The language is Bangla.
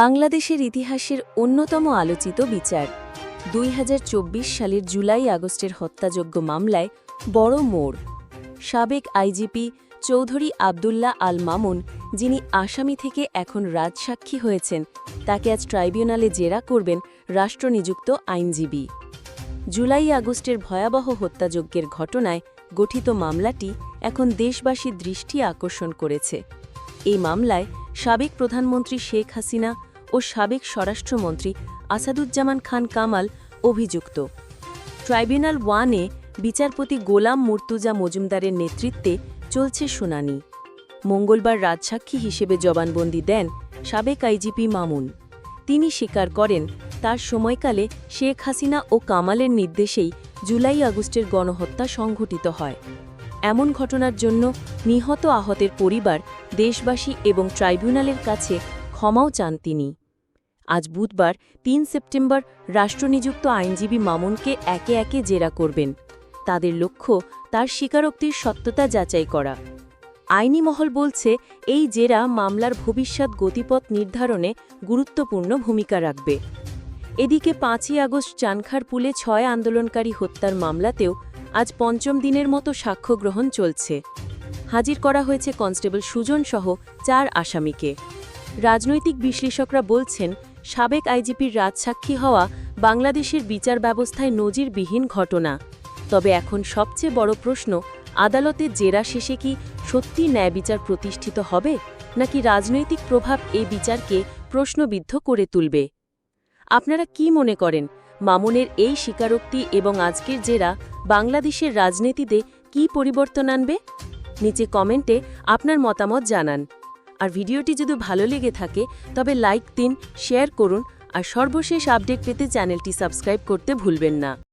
বাংলাদেশের ইতিহাসের অন্যতম আলোচিত বিচার। দুই হাজার চব্বিশ সালের জুলাই আগস্টের হত্যাযোগ্য মামলায় বড় মোড়। সাবেক আইজিপি চৌধুরী আবদুল্লাহ আল মামুন, যিনি আসামি থেকে এখন রাজসাক্ষী হয়েছেন, তাকে আজ ট্রাইব্যুনালে জেরা করবেন রাষ্ট্রনিযুক্ত আইনজীবী। জুলাই আগস্টের ভয়াবহ হত্যাযজ্ঞের ঘটনায় গঠিত মামলাটি এখন দেশবাসীর দৃষ্টি আকর্ষণ করেছে। এই মামলায় সাবেক প্রধানমন্ত্রী শেখ হাসিনা ও সাবেক স্বরাষ্ট্রমন্ত্রী আসাদুজ্জামান খান কামাল অভিযুক্ত। ট্রাইব্যুনাল ওয়ানে বিচারপতি গোলাম মুর্তুজা মজুমদারের নেতৃত্বে চলছে শুনানি। মঙ্গলবার রাজসাক্ষী হিসেবে জবানবন্দি দেন সাবেক আইজিপি মামুন। তিনি স্বীকার করেন, তার সময়কালে শেখ হাসিনা ও কামালের নির্দেশেই জুলাই আগস্টের গণহত্যা সংঘটিত হয়। এমন ঘটনার জন্য নিহত আহতের পরিবার, দেশবাসী এবং ট্রাইব্যুনালের কাছে ক্ষমাও চান তিনি। আজ বুধবার, তিন সেপ্টেম্বর, রাষ্ট্রনিযুক্ত আইনজীবী মামুনকে একে একে জেরা করবেন। তাদের লক্ষ্য তার স্বীকারোক্তির সত্যতা যাচাই করা। আইনি মহল বলছে, এই জেরা মামলার ভবিষ্যৎ গতিপথ নির্ধারণে গুরুত্বপূর্ণ ভূমিকা রাখবে। এদিকে পাঁচই আগস্ট চানখার পুলে ছয় আন্দোলনকারী হত্যার মামলাতেও আজ পঞ্চম দিনের মতো সাক্ষ্য গ্রহণ চলছে। হাজির করা হয়েছে কনস্টেবল সুজন সহ চার আসামিকে। রাজনৈতিক বিশ্লেষকরা বলছেন, সাবেক আইজিপির রাজসাক্ষী হওয়া বাংলাদেশের বিচার ব্যবস্থায় নজিরবিহীন ঘটনা। তবে এখন সবচেয়ে বড় প্রশ্ন আদালতের জেরা শেষে কি সত্যি ন্যায় বিচার প্রতিষ্ঠিত হবে, নাকি রাজনৈতিক প্রভাব এই বিচারকে প্রশ্নবিদ্ধ করে তুলবে? আপনারা কি মনে করেন, মামুনের এই স্বীকারোক্তি এবং আজকের জেরা বাংলাদেশের রাজনীতিতে কি পরিবর্তন আনবে? নিচে কমেন্টে আপনার মতামত জানান। আর ভিডিওটি যদি ভালো লেগে থাকে, তবে লাইক দিন, শেয়ার করুন, আর সর্বশেষ আপডেট পেতে চ্যানেলটি সাবস্ক্রাইব করতে ভুলবেন না।